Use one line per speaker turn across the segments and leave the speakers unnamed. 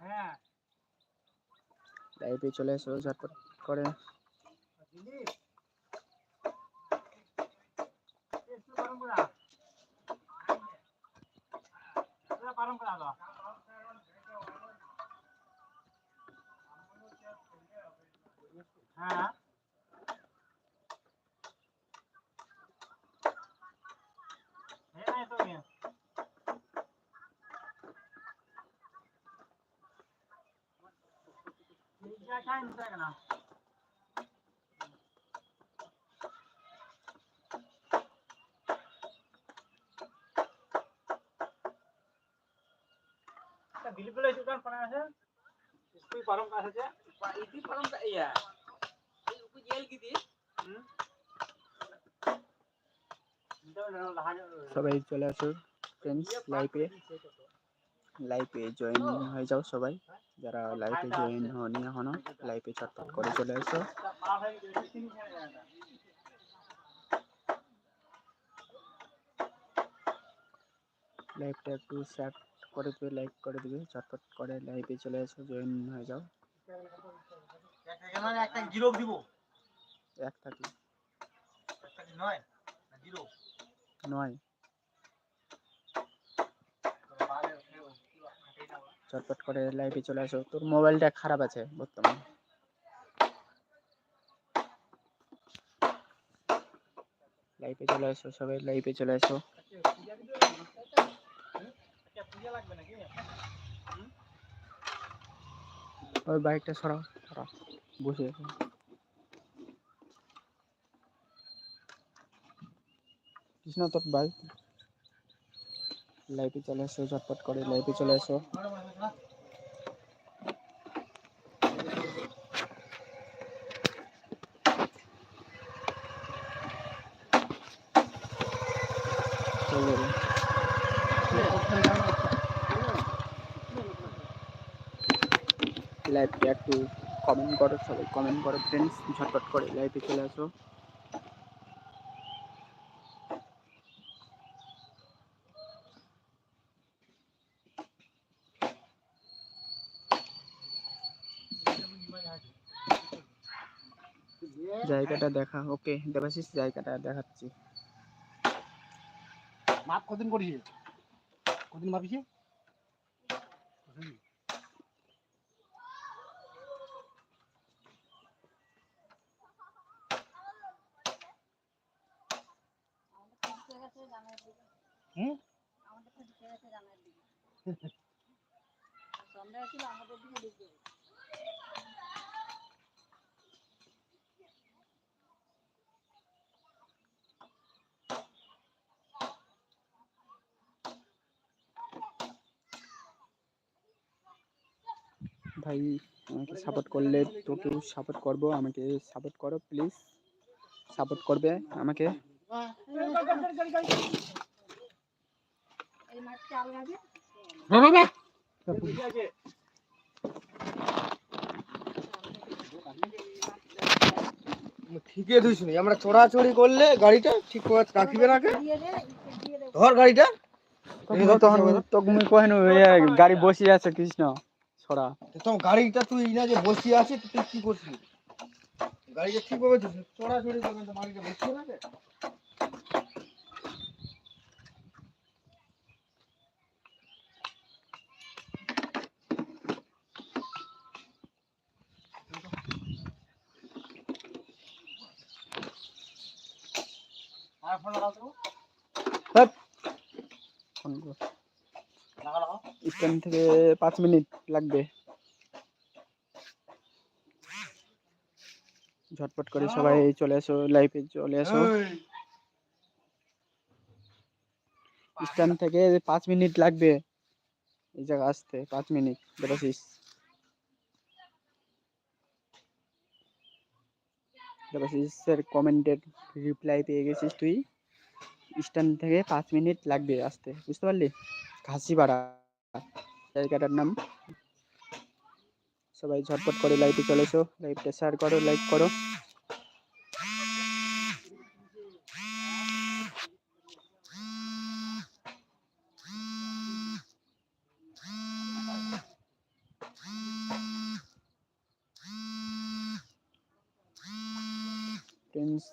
হ্যাঁ
লাইভে চলে এসো ঝটপট করে
দিলীপ একটু গরম করা পুরা গরম করা দাও হ্যাঁ হ্যাঁ Sampai is that panasnya. Parong.
Pak itu parong tak iya. Jel gitu.
Hmm. লাইভে জয়েন হয়ে যাও সবাই। যারা লাইভে জয়েন হনি এখনও লাইভে চটপট করে চলে এসো লাইভটা একটু শেয়ার করে দিবে লাইক করে দিবে চটপট করে লাইভে চলে এসো জয়েন হয়ে যাও।
একটা জিরো দিব।
এক থাকি
একটা নয়? জিরো।
নয়। চটপট করে লাইভে চলে আসো। তোর মোবাইলটা খারাপ আছে বর্তমানে। লাইভে চলে আসো সবাই লাইভে চলে আসো। ওই বাইকটা সরাও সরাও, বসে আছে। কৃষ্ণ, তোর বাইক লাইভে চলে এসো চটপট করে লাইভে চলে এসো চলে যাবে। লাইভটা একটু কমেন্ট করো, সবাই কমেন্ট করো ফ্রেন্ডস ঝটপট করে লাইভে চলে আসো। জায়গাটা দেখা ওকে দেবাশিস জায়গাটা দেখাচ্ছি।
মাপ কদিন করিস কদিন মাপিস
ভাই আমাকে সাপোর্ট করলে তোকেও সাপোর্ট করব আমাকে সাপোর্ট করো প্লিজ সাপোর্ট করবে আমাকে?
ঠিকই ধুইছ নি। আমরা চড়াচড়ি করলে গাড়িটা ঠিক করে রাখিবে না ধর গাড়িটা।
তখন কহেন গাড়ি বসে আছে কৃষ্ণ ছড়া।
তোমার গাড়িটা তুই না যে বসিয়ে আছে তুই কি করছিস? গাড়িটা ঠিকভাবে চড়াচড়ি করবেন তো গাড়িটা বসিয়ে না কে?
আর ফোন লাগাও তো
ফোন কর
লাগা লাগাও
স্ট্যান্ড থেকে পাঁচ মিনিট লাগবে ঝটপট করে সবাই চলে এসো লাইভে চলে এসো
এই,
স্ট্যান্ড থেকে পাঁচ মিনিট লাগবে এই জায়গা আসতে পাঁচ মিনিট দেবাশিস স্যার কমেন্টের রিপ্লাই পেয়ে গেছিস তুই? স্ট্যান্ড থেকে পাঁচ মিনিট লাগবে আসতে, বুঝতে পারলি? ঘাসিপাড়া জায়গাটার নাম। সবাই ঝটপট করে লাইভে চলে এসো। লাইভটা শেয়ার করো লাইক করো। ফ্রেন্ডস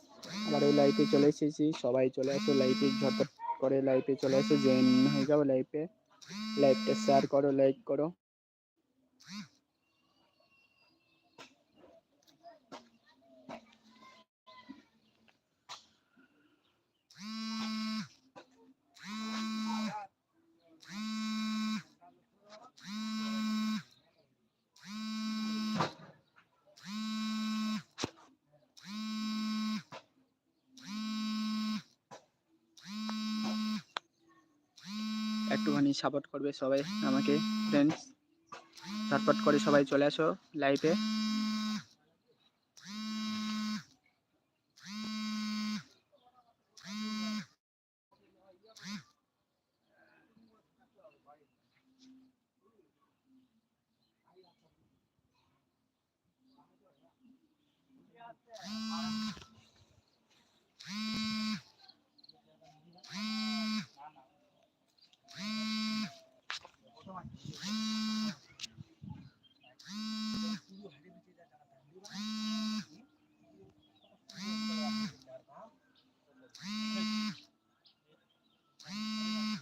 আবার ওই লাইফে চলে এসেছি। সবাই চলে আসো লাইফে ঝটপট করে লাইফে চলে আসো জয়েন হয়ে যাও লাইফে লাইভটা শেয়ার করো লাইক করো। সাপোর্ট করবে সবাই আমাকে ফ্রেন্ডস সাপোর্ট করে সবাই চলে আসো লাইভে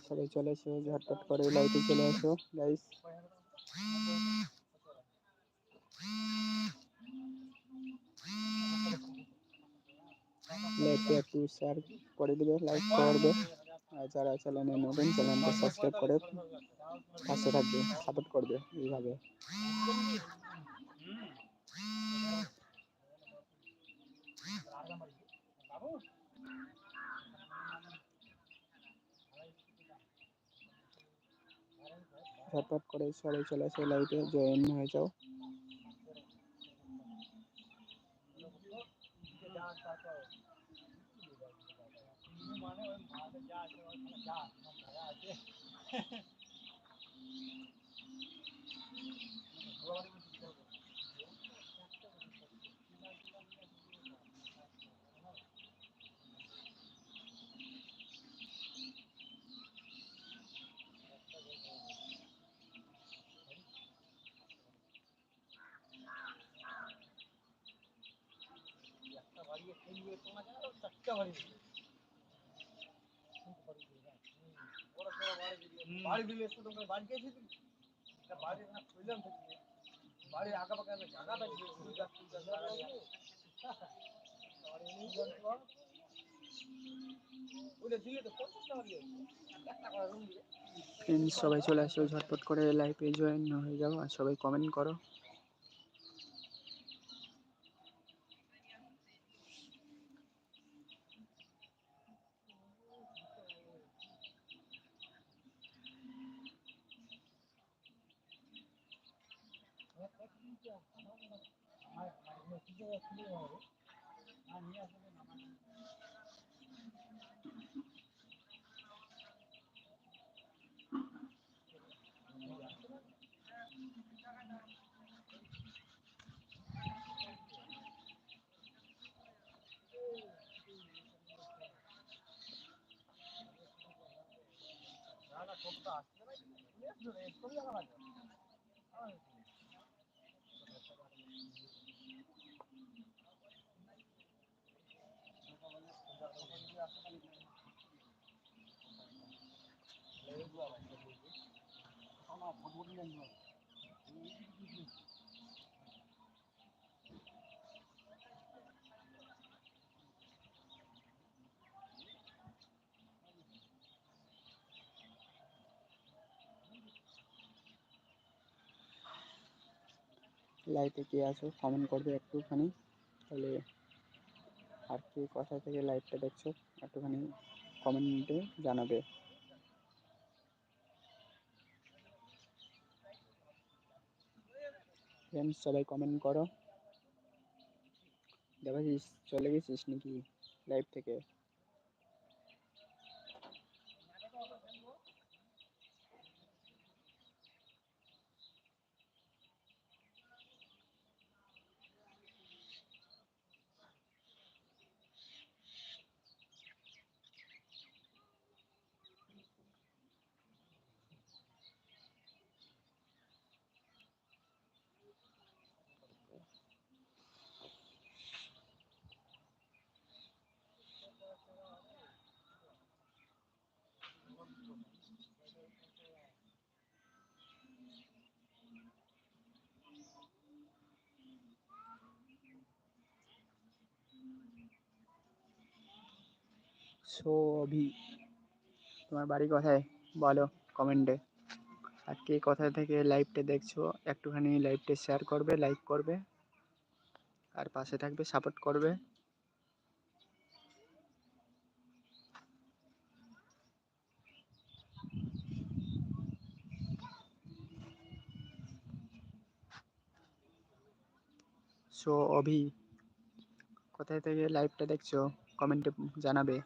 সবাই চলে এসো, ঝটপট করে লাইভে চলে আসো গাইস লাইভটা একটু শেয়ার করে দিবে লাইক করবে আর যারা চ্যানেলে নতুন চ্যানেলটা সাবস্ক্রাইব করে পাশে থাকবে সাপোর্ট করবে এইভাবে। ঝটপট করে সবাই চলে আসো লাইভে জয়েন হয়ে যাও।
বাড়ি দিলে একশো টাকা বাড়ি গেছি তুই তা বাড়ি না খুললাম তো কি? বাড়ির আঁকা পাকা আমি জায়গা পাচ্ছি ফুল গাছ ফুল গাছ লাগাই আছে। ওইটা দিলে তো পঞ্চাশ টাকা দিয়ে এক টাকা রুম দিলে
ফ্রেন্ডস সবাই চলে আসো ঝটপট করে লাইভে জয়েন হয়ে যাও আর সবাই কমেন্ট করো লাইভে কে আছো কমেন্ট করবে একটুখানি। তাহলে আর কি কোথা থেকে লাইভটা দেখছ, একটুখানি কমেন্টে জানাবে। ফ্রেন্ডস সবাই কমেন্ট করো। দেখাচ্ছিস চলে গেছিস নাকি লাইভ থেকে? অভি, তোমার বাড়ি কোথায়? বলো কমেন্টে আর কে কোথা থেকে লাইভটা দেখছ, একটুখানি লাইভটা শেয়ার করবে লাইক করবে। আর পাশে থাকবে সাপোর্ট করবে। সো, অভি, কোথায় থেকে লাইভটা দেখছ? কমেন্টে জানাবে।